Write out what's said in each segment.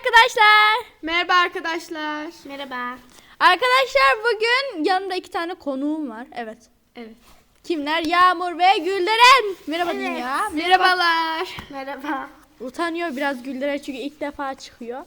arkadaşlar. Merhaba arkadaşlar. Merhaba. Arkadaşlar bugün yanımda iki tane konuğum var. Evet. Evet. Kimler? Yağmur ve Gülderen. Merhaba Evet. Dünya. Merhabalar. Merhaba. Utanıyor biraz Gülderen çünkü ilk defa çıkıyor.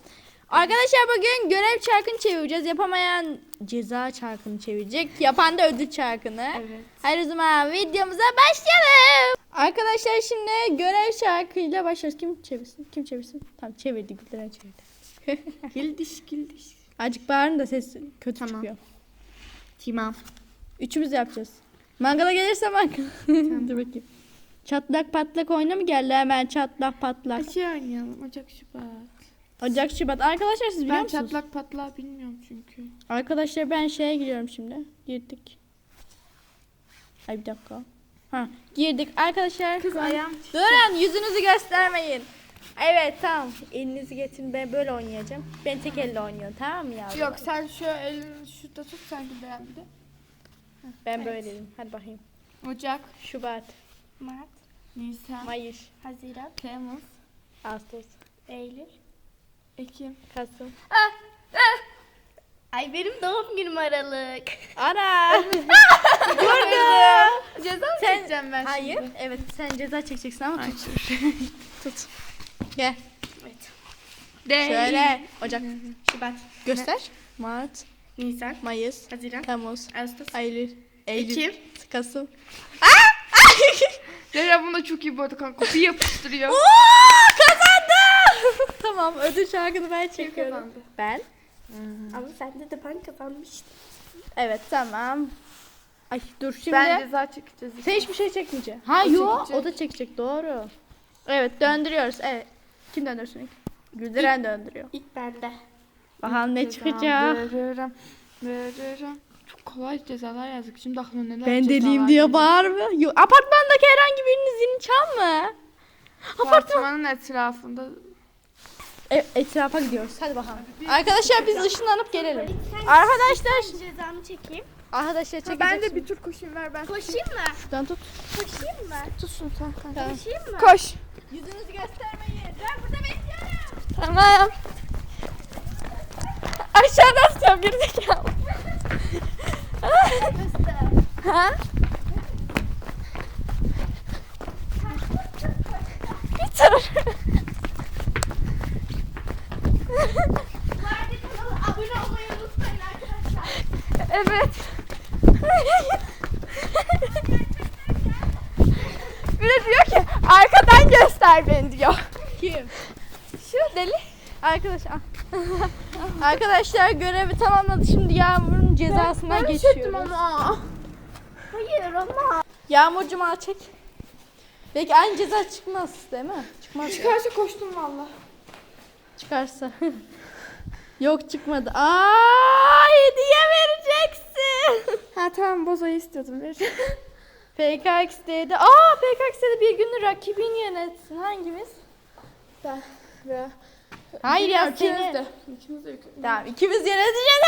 Arkadaşlar bugün görev çarkını çevireceğiz. Yapamayan ceza çarkını çevirecek. Yapan da ödül çarkını. Evet. Hadi o zaman videomuza başlayalım. Arkadaşlar şimdi görev çarkıyla başlıyoruz. Kim çevirsin? Kim çevirsin? Tamam çevirdi Gülderen çevirdi. Gildiş gildiş. Azıcık bağırın da ses kötü Tamam. çıkıyor. Tamam. Üçümüz yapacağız. Mangala gelirse mangala. Dur bakayım. Çatlak patlak oyna mı geldi hemen çatlak patlak. Şey oynayalım. Ocak Şubat. Ocak Şubat. Arkadaşlar siz biliyor Ben musunuz? çatlak patlağı bilmiyorum çünkü. Arkadaşlar ben şeye giriyorum şimdi. Girdik. Ay bir dakika. Ha girdik. Arkadaşlar. Kız ayağım Durun yüzünüzü göstermeyin. Evet tamam. Elinizi getirin ben böyle oynayacağım. Ben tek elle oynuyorum tamam mı yavrum? Yok sen şu elini şurada tut sanki bir de. Ben evet. böyleyim. Hadi bakayım. Ocak, Şubat, Mart, Nisan, Mayıs, Haziran, Temmuz, Ağustos, Eylül. Ekim. Kasım. Ay benim doğum günüm Aralık. Ana! Burada. Ceza mı Sen- çekeceğim ben Hayır. şimdi? Evet sen ceza çekeceksin ama Ay, tut. tut. Gel. Evet. Değil. Şöyle. Ocak. Şubat, Göster. Mart, Nisan, Mayıs, Haziran, Temmuz, Ağustos, Eylül, Eylül, Ekim. Kasım. Leyla bunda çok iyi bu arada kanka. Bir yapıştırıyor. Tamam ödül şarkını ben çekiyorum. Ben. Ama sende de ben kazanmıştım. Evet tamam. Ay dur şimdi. Ben ceza çekeceğiz. Sen hiçbir şey çekmeyeceksin. Ha O çekecek. o da çekecek doğru. Evet döndürüyoruz. Evet. Kim döndürsün ilk? Güldüren döndürüyor. İlk bende. Bakalım ne çıkacak. veririm, veririm. Çok kolay cezalar yazdık. Şimdi aklıma neler Ben deliyim diye bağırma. Yok, apartmandaki herhangi birinin zilini çalma. Apartman. Apartmanın etrafında E, etrafa gidiyoruz. Hadi bakalım. Arkadaşlar biz ışınlanıp gelelim. Arkadaşlar. Cezamı çekeyim. Arkadaşlar çekecek. Ben de bir tur koşayım ver ben. Koşayım mı? Şuradan tut. Koşayım mı? Tutsun sen kanka. Koşayım mı? Koş. Yüzünüzü göstermeyin. Ben burada bekliyorum. Tamam. Aşağıdan tutuyorum gerizekalı. ha? Bir tur. Bu arada kanala abone olmayı unutmayın arkadaşlar. Evet. bir de diyor ki göster beni diyor. Kim? Şu deli. Arkadaşlar. Arkadaşlar görevi tamamladı. Şimdi Yağmur'un cezasına Ben hissettim geçiyoruz. ama. Hayır ama. Yağmurcuğum al çek. Belki aynı ceza çıkmaz değil mi? Çıkmaz. ya. Çıkarsa koştum valla. Çıkarsa. Yok çıkmadı. Aa hediye vereceksin. Ha tamam bozoyu istiyordum ver. PKX'deydi. Aa PKX'de bir günü rakibin yönetsin. Hangimiz? ben ve Hayır ya ikimiz seni. de. İkimiz de. Tamam ikimiz yöneteceğiz.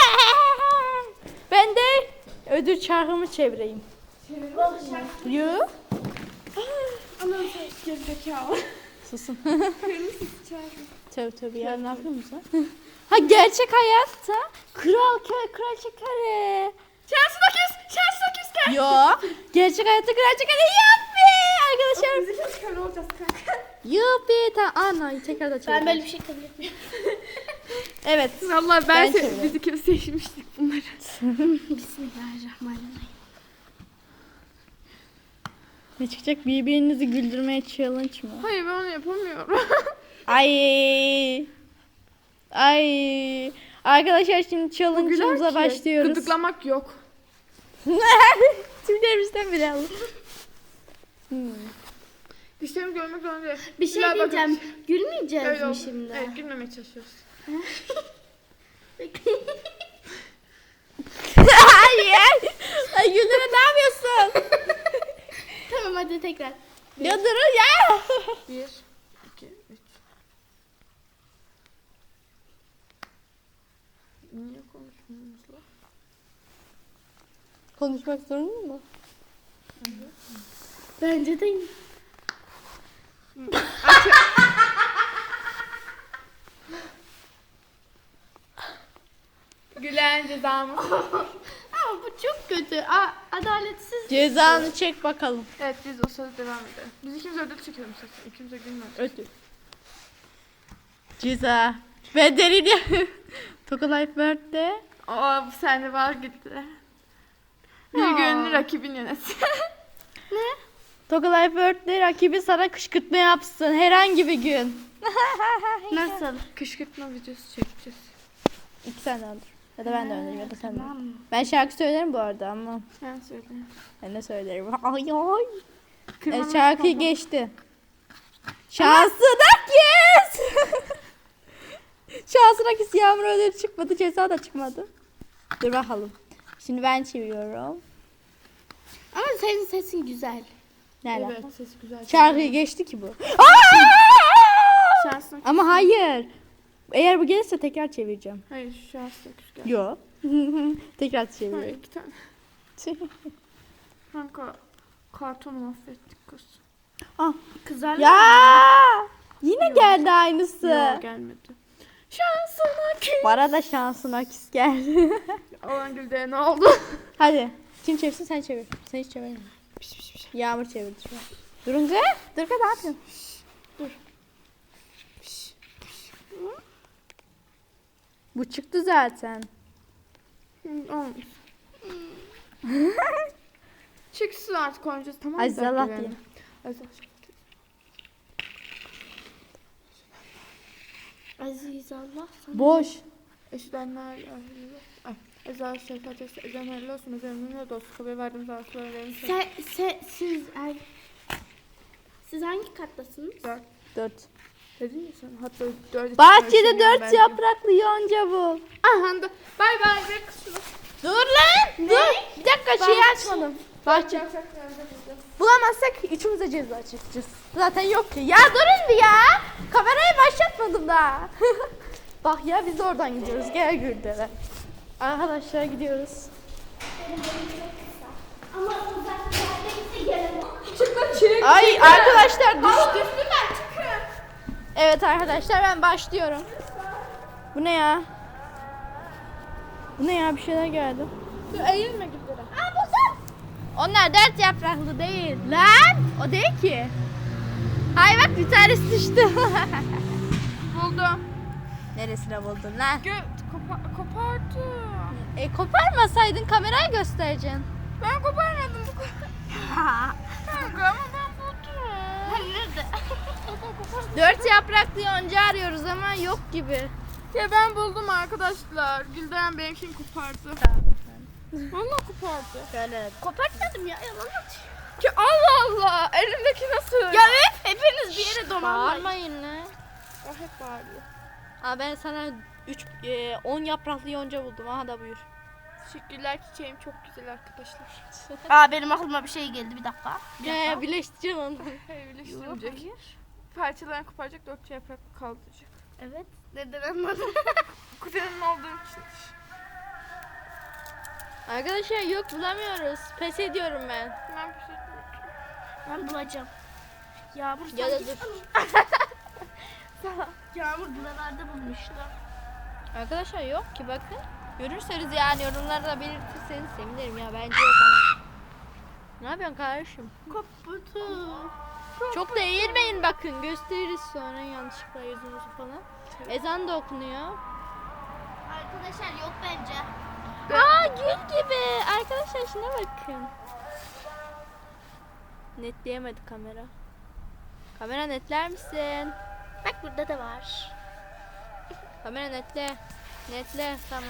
ben de ödül çarkımı çevireyim. Yo. Anam gerizekalı. Susun. Kırmızı çağırdı. Tövbe tövbe ya ne yapıyorsun sen? ha gerçek hayatta kral köy kraliçe kare. Şansın öküz. Şansın öküz gel. Yo gerçek hayatta kraliçe kare yuppi arkadaşlar. Biz ikimiz kör olacağız kanka. Yuppi tamam ana tekrar da Ben böyle bir şey kabul etmiyorum. Evet. Valla ben, Ben se- çeviriyorum. biz ikimiz seçmiştik bunları. Bismillahirrahmanirrahim. Ne çıkacak birbirinizi güldürmeye challenge mı? Hayır ben onu yapamıyorum. Ay. Ay. Arkadaşlar şimdi challenge'ımıza başlıyoruz. Gıdıklamak yok. Tümlerimizden bile alın. Hmm. Dişlerimi görmek zorunda. Bir şey bakın. diyeceğim. Gülmeyeceğiz Öyle mi oldu. şimdi? Evet gülmemeye çalışıyoruz. Hayır. Ay Güldür'e ne yapıyorsun? tamam hadi tekrar. ya durun ya. Bir, iki, üç. Niye konuşmuyoruz lan? Konuşmak zorunda mı? Bence de Gülen cezamız. Ama bu çok kötü. A adaletsiz. Cezanı çek bakalım. evet biz o sırada devam edelim. Biz ikimiz ödül çekelim zaten. İkimiz de gülmüyoruz. Ödül. Ceza. Ben derin ya. Toka Life World'de. Aa bu sende var gitti. Bir gönlü rakibin yönetsin. Toka Life World'de rakibi sana kışkırtma yapsın herhangi bir gün. Nasıl? Kışkırtma videosu çekeceğiz. İki sen de öldür. Ya da ben de öldüreyim ya da sen de. Ben şarkı söylerim bu arada ama. Ben söyleyeyim. Ben de söylerim. Ay ay. Kırmızı Evet, şarkıyı geçti. Şansına kes. Şansına kes yağmur ödülü çıkmadı ceza da çıkmadı. Dur bakalım. Şimdi ben çeviriyorum. Ama senin sesin güzel. Nerede? Evet sesi güzel. Şarkıyı geçti ki bu. Ama hayır. Eğer bu gelirse tekrar çevireceğim. Hayır şanslı güzel. Yo. tekrar Hayır çeviriyorum. iki tane. Kanka kartonu mahvettik kız. ah. Kızar. Ya! Yine geldi aynısı. Yok gelmedi. Şansına ki. Bana da şansına küs geldi. Olan gülde ne oldu? Hadi. Kim çevirsin sen çevir. Sen hiç çevirme. Piş piş piş. Yağmur çevirdi şu an. Durun kız. Dur kız ne yapıyorsun? Bu çıktı zaten. Çıksın artık oynayacağız tamam mı? Aziz Dört Allah güvenle. diye. Aziz Allah. Boş. Eşitlenler Ay, Eza Şefkat Ezen hayırlı olsun. Ezen'in dostluk haber verdiğimiz arzuları verin. Sen, sen, siz, er, siz hangi kattasınız? Dört. Dört. Dedin ya sen hatta dört. Bahçede dört yapraklı yonca bul. Aha da bay bay ver kız şunu. Dur lan. Dur. Bir dakika şeyi açmadım. Bahçe. Bulamazsak üçümüze ceza çekeceğiz. Zaten yok ki. Ya durun bir ya. Kamerayı başlatmadım daha. Bak ya biz de oradan gidiyoruz. Gel Gürdele. Arkadaşlar gidiyoruz. Ama uzaklardaysa gelemem. Ay arkadaşlar düştü. Evet arkadaşlar ben başlıyorum. Bu ne ya? Bu ne ya bir şeyler geldi. Dur eğilme Gülder'e. Aa buldum. Onlar dört yapraklı değil. Lan o değil ki. Ay bak bir tanesi düştü. Buldum. Neresine buldun lan? Gö kopa kopardı. E koparmasaydın kamerayı göstereceksin. Ben koparmadım bu kadar. Kanka ama ben buldum. Nerede? Dört yapraklı yonca arıyoruz ama yok gibi. Ya ben buldum arkadaşlar. Gülden benimkini kopardı. Valla kopardı. Şöyle. Kopartmadım ya yalan atıyor. Ki Allah Allah elimdeki nasıl? Ya hep hepiniz bir yere dolanmayın. Bağırmayın lan. O hep bağırıyor. Aa ben sana 3 10 yapraklı yonca buldum. Aha da buyur. Teşekkürler çiçeğim çok güzel arkadaşlar. Aa benim aklıma bir şey geldi bir dakika. Bir dakika. Ya birleştireceğim onu. Hayır birleştirmeyecek. Parçalarını koparacak dört yaprak kaldıracak. Evet. Neden anladın? Kuzenin olduğum için. Arkadaşlar yok bulamıyoruz. Pes ediyorum ben. Ben bir şey ben bulacağım. Yağmur Ya da sanki- dur. Yağmur buralarda bulmuşlar. Arkadaşlar yok ki bakın. Görürseniz yani yorumlarda belirtirseniz sevinirim ya bence yok ama. Ne yapıyorsun kardeşim? Kaputu. Çok da eğilmeyin bakın gösteririz sonra yanlışlıkla yüzünüzü falan. Ezan da okunuyor. Arkadaşlar yok bence. Aa gül gibi. Arkadaşlar şuna bakın. Netleyemedi kamera. Kamera netler misin? Bak burada da var. Kamera netle. Netle tamam.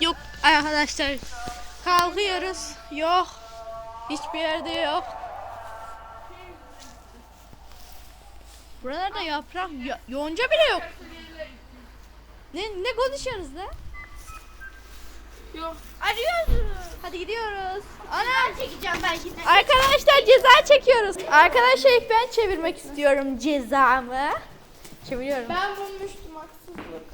Yok arkadaşlar. Kalkıyoruz. Yok. Hiçbir yerde yok. Buralarda yaprak, yo- yonca bile yok. Ne ne konuşuyorsunuz lan? Yok. Arıyoruz. Hadi gidiyoruz. Ana Çekeceğim belki de. Arkadaşlar ceza çekiyoruz. Arkadaşlar ilk ben çevirmek istiyorum cezamı. Çeviriyorum. Ben bulmuştum haksızlık.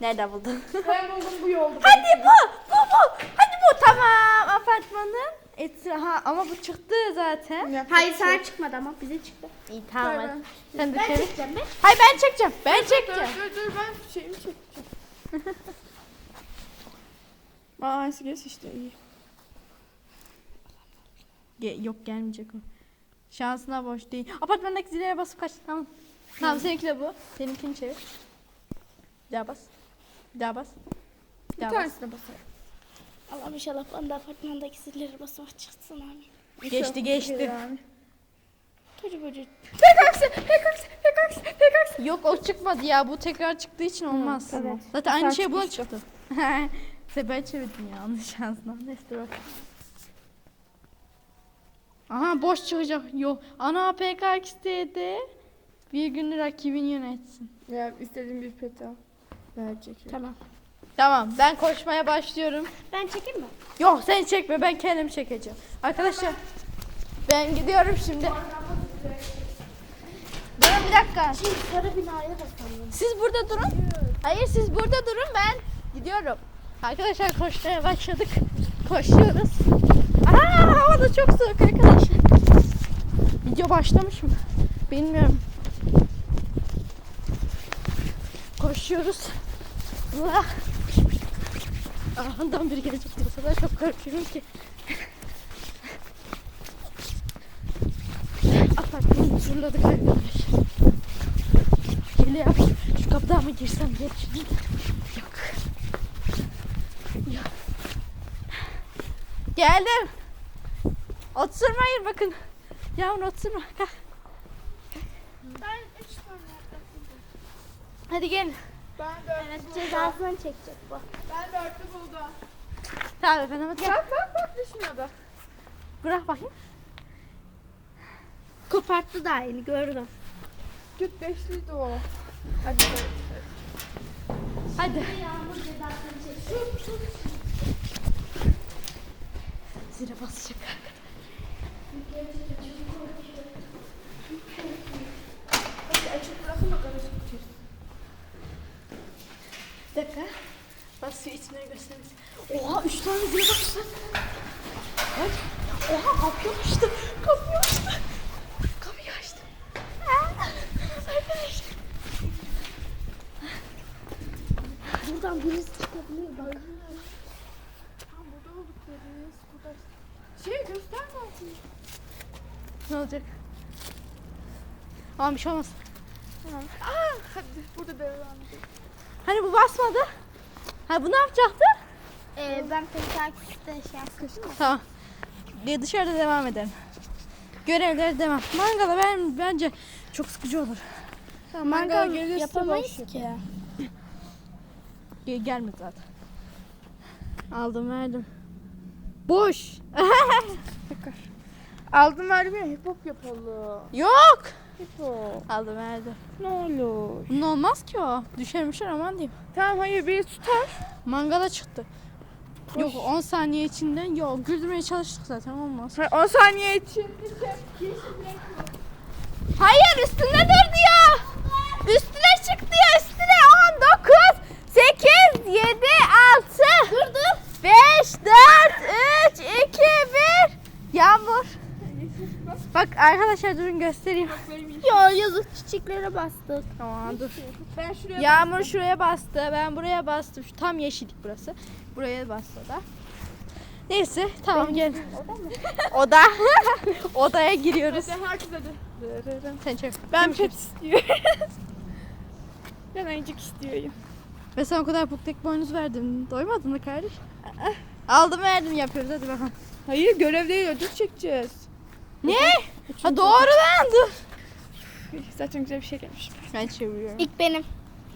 Nerede buldun? Ben buldum bu yolda. Hadi bu, bu, bu. Hadi bu tamam apartmanın etrafı ama bu çıktı zaten. Hayır sana çıkmadı ama bize çıktı. İyi tamam hadi. Ben- Sen de Ben çevir. çekeceğim ben. Hayır ben çekeceğim. Ben Dur çekeceğim. dur dur ben şeyimi çekeceğim. Aa aynısı geç işte iyi. Ge- yok gelmeyecek o. Şansına boş değil. Apartmandaki zileye basıp kaç. Tamam. Tamam seninki de bu. Benimkini çevir. Bir daha bas. Bir daha bas. Bir Bir daha bas. tanesine basarım. Allah'ım inşallah bana da apartmandaki zilleri basmak çıksın abi. Geçti geçti. Çocuğu böcek. Pekaksi, pekaksi, pekaksi, pekaksi. Yok o çıkmadı ya. Bu tekrar çıktığı için olmaz. tamam. Zaten aynı Sen şey buna çıkmıştı. çıktı. Ben çevirdim ya yanlış şansına. Neyse dur bak. Aha boş çıkacak. Yok. Ana PKK istedi. Bir günü rakibini yönetsin. Ya istediğim bir peti al. Verecek. Tamam. Tamam ben koşmaya başlıyorum. Ben çekeyim mi? Yok sen çekme ben kendim çekeceğim. Arkadaşlar ben gidiyorum şimdi. Durun bir dakika. Şimdi sarı binaya basalım. Siz burada durun. Hayır siz burada durun ben gidiyorum. Arkadaşlar koşmaya başladık. Koşuyoruz. Aa hava da çok soğuk arkadaşlar. Video başlamış mı? Bilmiyorum. Koşuyoruz. Allah. Arkamdan biri gelecek diye o kadar çok korkuyorum ki. Apartmanı turladık arkadaşlar. Geliyor. Şu kapıdan mı girsem diye düşündüm. Yok. Yok. Geldim. Oturmayın bakın. Yavrum oturma. Kalk. Ben üç tane. Hadi gelin. Ben dört, Evet cezasını çekecek bu. ben dörtlü buldum. Tamam efendim hadi gel. Bak bak bak düşmüyordu. Bırak bakayım. Koparttı daha yeni gördüm. Güt beşliydi o. Hadi. Hadi. Yağmur cezasını çekecek. Zile basacak. Hadi açık bırakın da karışık içeriz. Bir dakika. Bak su içmeyi gösteririz. Oha üç tane zile basmışlar. Bak. Oha kapıyı açtı. Kapıyı açtı. Kapıyı açtı. Aa, Arkadaşlar. Buradan birisi çıkabilir. Bak. Tam burada olduklarız. Burada. Şey gösterme altını. Ne olacak? Aman bir şey olmaz. Tamam. Aa, hadi burada devam edelim. Hani bu basmadı. Ha bu ne yapacaktı? Ee, ben Pentakis'te şey yaptım. Tamam. Bir dışarıda devam edelim. Görevlere devam. Mangala ben bence çok sıkıcı olur. Tamam, Mangal gelirse yapamayız ki. Gel gelmedi zaten. Aldım verdim. Boş. Aldım verdim ya hip hop yapalım. Yok. Aldım verdim. Ne olur. Ne olmaz ki o. Düşermişler aman diyeyim. Tamam hayır biri tutar. Mangala çıktı. Boş. Yok 10 saniye içinde yok güldürmeye çalıştık zaten olmaz. Ha, 10 saniye için. Hayır üstünde dur diyor. Üstüne çık diyor üstüne 19 8 7 6 Dur dur 5 4 3 2 1 Yağmur. Bak arkadaşlar durun göstereyim. Ya yazık çiçeklere bastık. Tamam dur. Ben şuraya Yağmur şuraya bastı. Ben buraya bastım. Şu tam yeşillik burası. Buraya bastı da. Neyse tamam gel. Oda. Odaya giriyoruz. Hadi herkes hadi. Sen çek. Ben pet istiyorum. ben ayıcık istiyorum. Ve sana o kadar puktek boynuz verdim. Doymadın mı kardeş? Aldım verdim yapıyoruz hadi bakalım. Hayır görev değil ödül çekeceğiz. Ne? Ha doğru lan dur. Zaten güzel bir şey gelmiş. Ben çeviriyorum. İlk benim.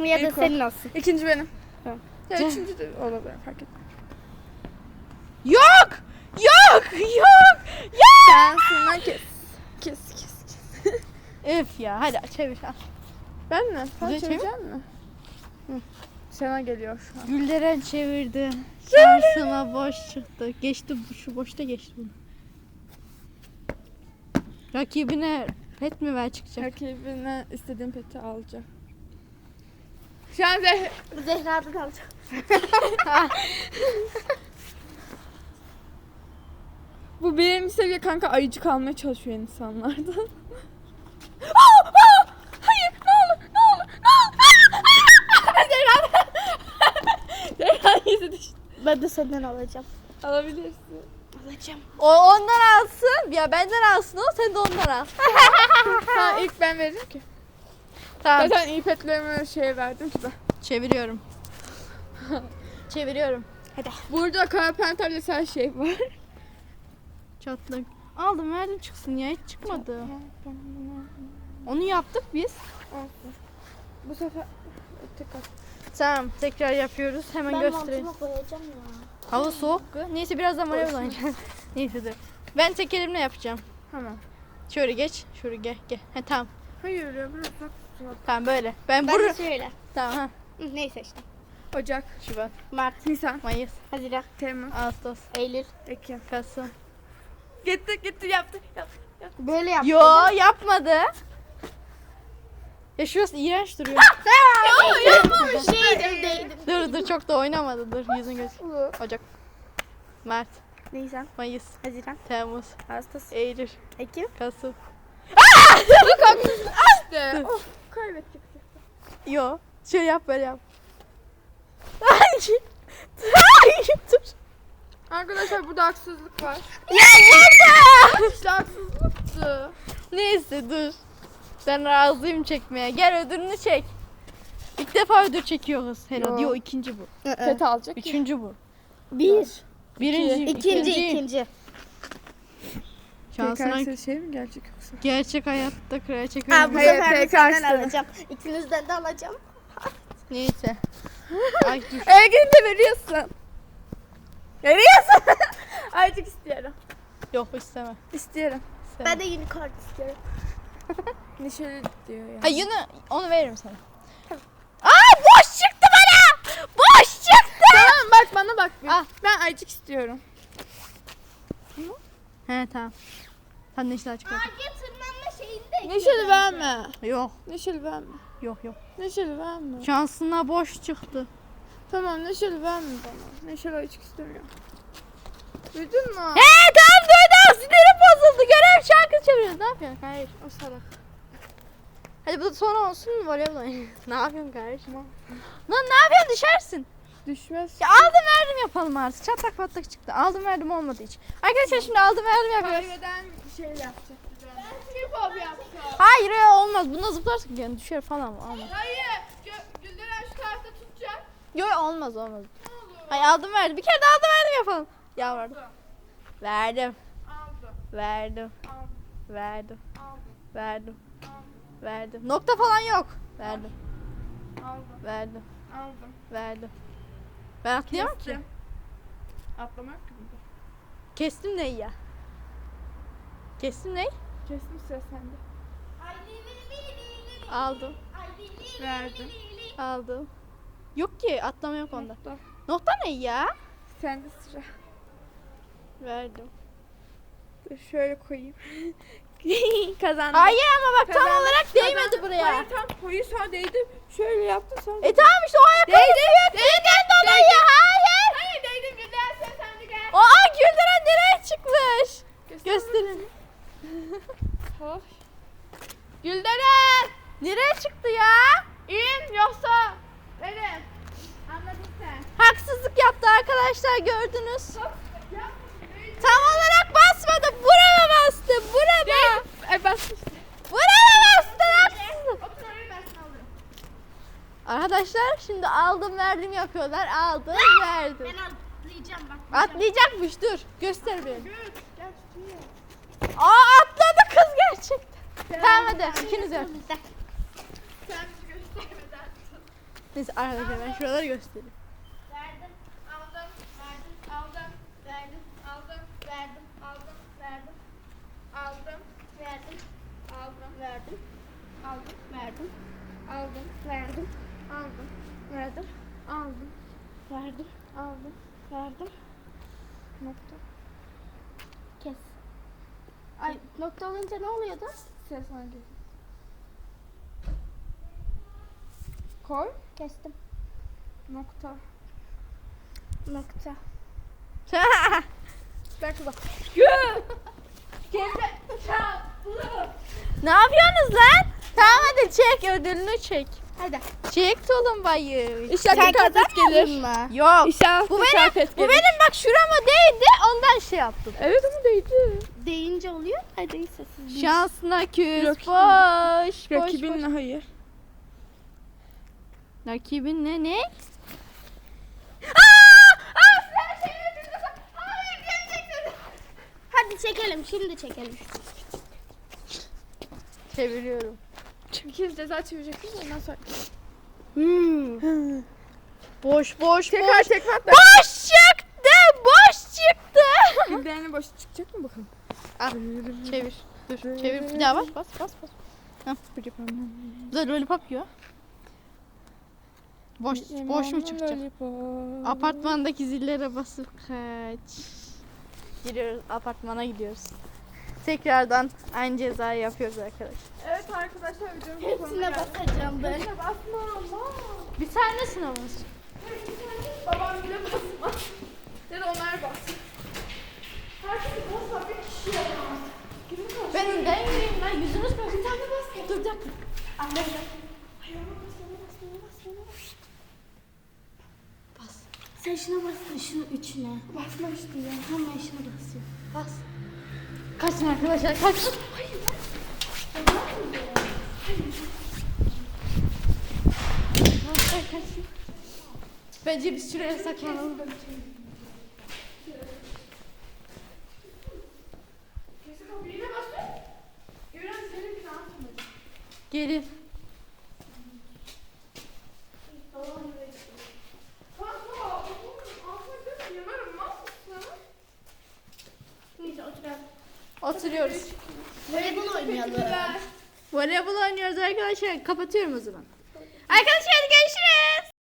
Ya da İlk o. senin olsun. İkinci benim. Tamam. Ya üçüncü de olabilir fark etmez. Yok! Yok! Yok! Ya! Şansından kes. Kes kes kes. Öf ya hadi çevir. al. Ben mi? Sen Güzel çevir. çevirecek misin? Hı. Sana geliyor şu an. Gülderen çevirdi. Şansıma boş çıktı. Geçti bu- şu boşta geçti bunu. Rakibine pet mi ver çıkacak? Rakibine istediğin peti alacak. Şu an Zeh- Zehra'dan alacağım. bu birinci seviye kanka ayıcık almaya çalışıyor insanlardan. Hayır ne olur ne olur ne olur. Zehra. Zehra yüzü düştü. Ben de senden alacağım. Alabilirsin. Alacağım. O ondan alsın. Ya benden alsın o sen de ondan al. ha ilk ben veririm ki. tamam. Zaten ipetlerime şey verdim ki ben. Çeviriyorum. Çeviriyorum. Burada karpenterle her şey var. Çatlak. Aldım verdim çıksın ya hiç çıkmadı. Onu yaptık biz. Bu sefer tekrar. Tamam tekrar yapıyoruz. Hemen Ben göstereyim. montumu koyacağım ya. Hava soğuk. Neyse birazdan voleybol oynayacağız. Neyse dur. Ben tek elimle yapacağım. Tamam. Şöyle geç. Şöyle gel gel. He tamam. Hayır ya biraz bak. Tamam böyle. Ben, Ben de şöyle. Tamam ha. Hı, Neyse işte. Ocak, Şubat, Mart, Nisan, Mayıs, Haziran, Temmuz, Ağustos, Eylül. Ekim. Kasım. Gitti gitti yaptı. yaptı. Böyle yap. Yo yapmadı. Ya şurası iğrenç duruyor. Şeydim değdim. dur dur çok da oynamadı. Dur yüzün göz. Ocak. Mart, Nisan, Mayıs, Haziran, Temmuz, Ağustos, Eylül, Ekim. Kasım. İşte. of kaybettik. Yo. Şöyle yap böyle yap. Ay. Ay dur. Arkadaşlar burada haksızlık var. Ya burada. İşte haksızlıktı. Neyse dur. Ben razıyım çekmeye. Gel ödülünü çek. İlk defa ödül çekiyoruz. Helal. Yo. Yo ikinci bu. Fet alacak. Üçüncü bu. Bir. Birinci. İkinci, ikinci. Şansına PKS şey mi gerçek yoksa? gerçek hayatta kraliçe Aa, bu görmedim. Hayır, sefer de senden alacağım. İkinizden de alacağım. Neyse. Ay dur. Ergeni de veriyorsun. Veriyorsun. Artık istiyorum. Yok istemem. İstiyorum. Ben de unicorn istiyorum. Neşeli diyor ya. Ha yine onu veririm sana. Aa boş çıktı bana. Boş çıktı. Tamam bak bana bak. bir. Ah. Ben ayıcık istiyorum. He tamam. Sen neşeli açık yap. Ağaca tırmanma şeyinde. Neşeli verme. Yok. Neşeli verme. Yok yok. Neşeli verme. Şansına boş çıktı. Tamam neşeli verme bana. Neşeli ayıcık istemiyorum. Duydun mu? He tamam duydum. Sinirim bozuldu. Görev şarkı çeviriyoruz. Ne yapıyorsun kardeşim? O salak. Hadi bu da son olsun mu voleybol ne yapıyorsun kardeşim? Lan ne yapıyorsun düşersin. Düşmez. Ya aldım verdim yapalım artık. Çatlak patlak çıktı. Aldım verdim olmadı hiç. Arkadaşlar şimdi aldım verdim yapıyoruz. Kaybeden şey yapacak. Ben trip hop yapacağım. Hayır ya olmaz. Bunda zıplarsak yani düşer falan olmaz. Hayır. Güldüren şu tarafta tutacak. Yok olmaz olmaz. Hayır aldım verdim. Bir kere de aldım verdim yapalım. Ya verdim. Verdim. Aldım. Verdim. Aldım. Verdim. Aldım. Verdim. Verdim. Nokta falan yok. Verdim. Aldım. Verdim. Aldım. Verdim. Ben atlayamam ki. Kestim. Atlamak ki burada. Kestim neyi ya? Kestim neyi? Kestim sıra sende. Aldım. Verdim. Aldım. Yok ki atlama yok onda. Nokta. Nokta ne ya? Sende sıra. Verdim. Dur şöyle koyayım. Kazandım. Hayır ama bak tam Kazandım. olarak değmedi buraya. Hayır tam koyu sağ değdi. Şöyle yaptın sonra. E tamam işte o ayakkabı büyük. Neden dolayı? Hayır. Hayır değdim güzel sen sen de gel. Aa Güldüren nereye çıkmış? Gösterin. Hoş. Gülderen. Nereye çıktı ya? İn yoksa. Benim. Anladın sen. Haksızlık yaptı arkadaşlar gördünüz. Tam olarak basmadı. Burama bastı. Burama. Ay basmıştım. Burama bastı. haksızlık. Otur oraya ben sana alırım. Arkadaşlar şimdi aldım verdim yapıyorlar. Aldım verdim. Ben atlayacağım bak. Atlayacakmış dur. Göster tutayım. Aa atladı kız gerçekten. Tamam hadi ikiniz yap. Sen göstermeden. Neyse arkadaşlar ben şuraları göstereyim. Verdim, aldım, verdim, aldım, verdim, aldım, verdim, aldım, verdim, Aldım. verdim, Aldım. verdim, Aldım. verdim, Aldım. verdim, Aldım. verdim, Aldım. verdim, Aldım. verdim. Nokta. Kes. Ay nokta olunca ne oluyordu? Ses hangi? Koy. Kestim. Nokta. Nokta. Belki bak. ne yapıyorsunuz lan? Tamam hadi çek ödülünü çek. Hadi. Çek tulumbayı. İnşallah Sen karpet gelir. mı? Yok. İnşallah Bu benim, bu gelir. benim bak şurama değdi ondan şey yaptım. Evet ama değdi. Deyince oluyor. Hadi ise siz. Şansına küs boş boş Rakibinle boş. hayır. Rakibin ne ne? Hadi çekelim. Şimdi çekelim. Çeviriyorum. Çünkü ceza çevirecektik ondan sonra. Hmm. Boş boş Tekrar boş. tekrar da. Boş çıktı. Boş çıktı. Bildiğini boş çıkacak mı bakalım? Al, çevir. Dur. Çevir. Bir daha bas bas bas bas. Da lollipop yiyor. Boş boş mu çıkacak? Apartmandaki zillere basıp kaç. Giriyoruz apartmana gidiyoruz. Tekrardan aynı cezayı yapıyoruz arkadaşlar. Evet arkadaşlar videonun bu Hepsine basacağım ben. Hepsine basma ama. Bir tane sınavımız. Babam bile basmaz. Ya da onlar bassın. Herkes basma bir kişi yapamaz. Ben önden yürüyeyim lan yüzünüz mü? Bir tane bas. Dur bir dakika. Sen şuna basın şunu üçüne. Basma işte ya. Hemen şuna basıyor. Bas. Kaçın arkadaşlar kaçın. Bence biz şuraya saklanalım. Kesin kapıyı yine basıyor. Gören senin bir altını. Gelin. Kanka, altına kız yanarım. Mal mısın? Neyse oturalım. Oturuyoruz. Voleybol oynayalım. Voleybol oynuyoruz arkadaşlar. Kapatıyorum o zaman. Arkadaşlar görüşürüz.